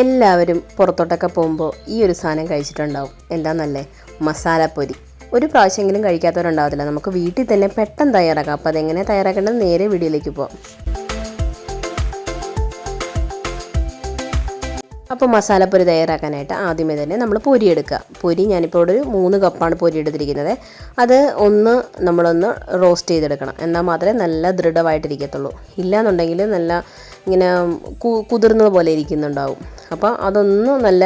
എല്ലാവരും പുറത്തോട്ടൊക്കെ പോകുമ്പോൾ ഈ ഒരു സാധനം കഴിച്ചിട്ടുണ്ടാവും. എന്താണെന്നല്ലേ മസാലപ്പൊരി ഒരു പ്രാവശ്യമെങ്കിലും കഴിക്കാത്തവരുണ്ടാവത്തില്ല. നമുക്ക് വീട്ടിൽ തന്നെ പെട്ടെന്ന് തയ്യാറാക്കാം. അപ്പോൾ അതെങ്ങനെ തയ്യാറാക്കേണ്ടത് നേരെ വീഡിയോയിലേക്ക് പോകാം അപ്പോൾ മസാലപ്പൊരി തയ്യാറാക്കാനായിട്ട് ആദ്യമേ തന്നെ നമ്മൾ പൊരി എടുക്കുക. പൊരി ഞാനിപ്പോൾ ഒരു മൂന്ന് കപ്പാണ് പൊരി എടുത്തിരിക്കുന്നത്. അത് ഒന്ന് നമ്മളൊന്ന് റോസ്റ്റ് ചെയ്തെടുക്കണം. എന്നാൽ മാത്രമേ നല്ല ദൃഢമായിട്ടിരിക്കത്തുള്ളൂ. ഇല്ലാന്നുണ്ടെങ്കിൽ നല്ല ഇങ്ങനെ കുതിർന്നത് പോലെ ഇരിക്കുന്നുണ്ടാവും. അപ്പോൾ അതൊന്ന് നല്ല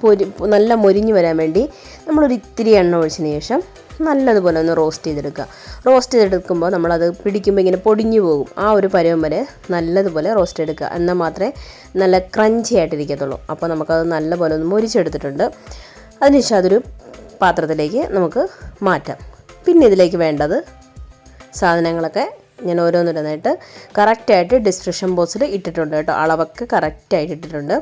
പൊരി നല്ല മൊരിഞ്ഞു വരാൻ വേണ്ടി നമ്മളൊരു ഇത്തിരി എണ്ണ ഒഴിച്ചതിന് ശേഷം നല്ലതുപോലെ ഒന്ന് റോസ്റ്റ് ചെയ്തെടുക്കുക. റോസ്റ്റ് ചെയ്തെടുക്കുമ്പോൾ നമ്മളത് പിടിക്കുമ്പോൾ ഇങ്ങനെ പൊടിഞ്ഞു പോകും. ആ ഒരു പരുവം വരെ നല്ലതുപോലെ റോസ്റ്റ് എടുക്കുക. എന്നാൽ മാത്രമേ നല്ല ക്രഞ്ചി ആയിട്ടിരിക്കത്തുള്ളൂ. അപ്പോൾ നമുക്കത് നല്ലപോലെ ഒന്ന് മുരിച്ചെടുത്തിട്ടുണ്ട്. അതിനുശേഷം അതൊരു പാത്രത്തിലേക്ക് നമുക്ക് മാറ്റാം. പിന്നെ ഇതിലേക്ക് വേണ്ടത് സാധനങ്ങളൊക്കെ ഞാൻ ഓരോന്നിരുന്നായിട്ട് കറക്റ്റായിട്ട് ഡിസ്ക്രിപ്ഷൻ ബോക്സിൽ ഇട്ടിട്ടുണ്ട് കേട്ടോ. അളവൊക്കെ കറക്റ്റായിട്ട് ഇട്ടിട്ടുണ്ട്.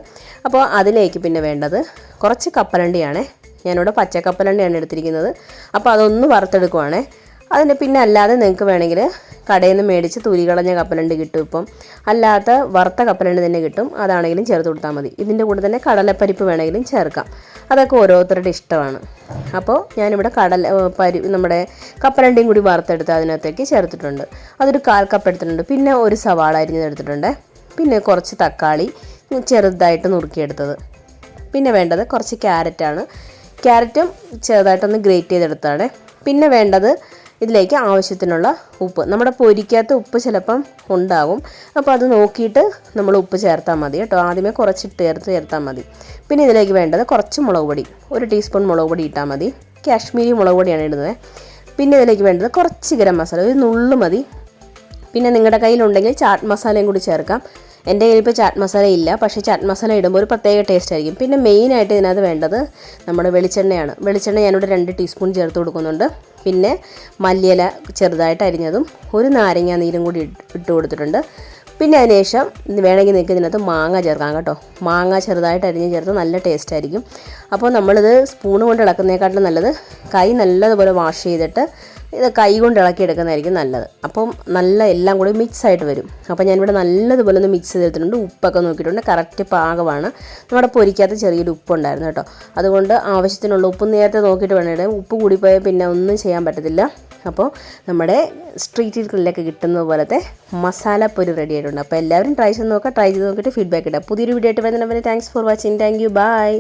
അപ്പോൾ അതിലേക്ക് പിന്നെ വേണ്ടത് കുറച്ച് കപ്പലണ്ടിയാണ്. ഞാനിവിടെ പച്ചക്കപ്പലണ്ടിയാണ് എടുത്തിരിക്കുന്നത്. അപ്പോൾ അതൊന്ന് വറുത്തെടുക്കുവാണേ. അതിന് പിന്നെ അല്ലാതെ നിങ്ങൾക്ക് വേണമെങ്കിൽ കടയിൽ നിന്ന് മേടിച്ച് തുരി കളഞ്ഞ കപ്പലണ്ടി കിട്ടും ഇപ്പം. അല്ലാത്ത വറുത്ത കപ്പലണ്ടി തന്നെ കിട്ടും. അതാണെങ്കിലും ചേർത്ത് കൊടുത്താൽ മതി. ഇതിന്റെ കൂടെ തന്നെ കടലപ്പരിപ്പ് വേണമെങ്കിലും ചേർക്കാം. അതൊക്കെ ഓരോരുത്തരുടെ ഇഷ്ടമാണ്. അപ്പോൾ ഞാനിവിടെ കടല പരി നമ്മുടെ കപ്പലണ്ടിയും കൂടി വറുത്തെടുത്ത് അതിനകത്തേക്ക് ചേർത്തിട്ടുണ്ട്. അതൊരു കാൽ കപ്പ് എടുത്തിട്ടുണ്ട്. പിന്നെ ഒരു സവാള അരിഞ്ഞതെടുത്തിട്ടുണ്ട് പിന്നെ കുറച്ച് തക്കാളി ചെറുതായിട്ട് നുറുക്കിയെടുത്തത്. പിന്നെ വേണ്ടത് കുറച്ച് ക്യാരറ്റാണ്. ക്യാരറ്റും ചെറുതായിട്ടൊന്ന് ഗ്രേറ്റ് ചെയ്തെടുത്താണ് പിന്നെ വേണ്ടത് ഇതിലേക്ക് ആവശ്യത്തിനുള്ള ഉപ്പ്. നമ്മുടെ പൊരിക്കാത്ത ഉപ്പ് ചിലപ്പം ഉണ്ടാകും അപ്പോൾ അത് നോക്കിയിട്ട് നമ്മൾ ഉപ്പ് ചേർത്താൽ മതി കേട്ടോ. ആദ്യമേ കുറച്ചിട്ട് ചേർത്ത് ചേർത്താൽ മതി. പിന്നെ ഇതിലേക്ക് വേണ്ടത് കുറച്ച് മുളക് പൊടി. ഒരു ടീസ്പൂൺ മുളക് പൊടി ഇട്ടാൽ മതി. കാശ്മീരി മുളക് പൊടിയാണ് ഇടുന്നത്. പിന്നെ ഇതിലേക്ക് വേണ്ടത് കുറച്ച് ഗരം മസാല. ഒരു നുള്ള് മതി. പിന്നെ നിങ്ങളുടെ കയ്യിലുണ്ടെങ്കിൽ ചാറ്റ് മസാലയും കൂടി ചേർക്കാം. എന്റെ കയ്യിൽ ഇപ്പോൾ ചാറ്റ് മസാല ഇല്ല. പക്ഷേ ചാറ്റ് മസാല ഇടുമ്പോൾ ഒരു പ്രത്യേക ടേസ്റ്റ് ആയിരിക്കും. പിന്നെ മെയിനായിട്ട് ഇതിനകത്ത് വേണ്ടത് നമ്മുടെ വെളിച്ചെണ്ണയാണ്. വെളിച്ചെണ്ണ ഞാനിവിടെ രണ്ട് ടീസ്പൂൺ ചേർത്ത് കൊടുക്കുന്നുണ്ട്. പിന്നെ മല്ലിയില ചെറുതായിട്ട് അരിഞ്ഞതും ഒരു നാരങ്ങ നീരും കൂടി ഇട്ട് കൊടുത്തിട്ടുണ്ട്. പിന്നെ അതിനുശേഷം വേണമെങ്കിൽ നിങ്ങൾക്ക് ഇതിനകത്ത് മാങ്ങ ചേർക്കാം കേട്ടോ. മാങ്ങ ചെറുതായിട്ട് അരിഞ്ഞ് ചേർത്ത് നല്ല ടേസ്റ്റ് ആയിരിക്കും. അപ്പോൾ നമ്മളിത് സ്പൂൺ കൊണ്ട് ഇളക്കുന്നതിനെക്കാട്ടിലും നല്ലത് കൈ നല്ലതുപോലെ വാഷ് ചെയ്തിട്ട് ഇത് കൈ കൊണ്ട് ഇളക്കി എടുക്കുന്നതായിരിക്കും നല്ലത്. അപ്പം നല്ല എല്ലാം കൂടി മിക്സ് ആയിട്ട് വരും. അപ്പോൾ ഞാനിവിടെ നല്ലതുപോലെ ഒന്ന് മിക്സ് ചെയ്തിട്ടുണ്ട് ഉപ്പൊക്കെ നോക്കിയിട്ടുണ്ട്. കറക്റ്റ് പാകമാണ്. നമ്മുടെ പൊരിക്കാത്ത ചെറിയൊരു ഉപ്പുണ്ടായിരുന്നു കേട്ടോ. അതുകൊണ്ട് ആവശ്യത്തിനുള്ള ഉപ്പ് നേരത്തെ നോക്കിയിട്ട് വേണേ ഉപ്പ് കൂടിപ്പോയാൽ പിന്നെ ഒന്നും ചെയ്യാൻ പറ്റത്തില്ല. അപ്പോൾ നമ്മുടെ സ്ട്രീറ്റ് ഗ്രില്ലൊക്കെ കിട്ടുന്ന പോലത്തെ മസാല പൊരി റെഡി ആയിട്ടുണ്ട്. അപ്പോൾ എല്ലാവരും ട്രൈ ചെയ്ത് നോക്കുക. ട്രൈ ചെയ്ത് നോക്കിയിട്ട് ഫീഡ്ബാക്ക് ഇടുക. പുതിയൊരു വീഡിയോ ആയിട്ട് വരുന്നതിന് thanks for watching thank you bye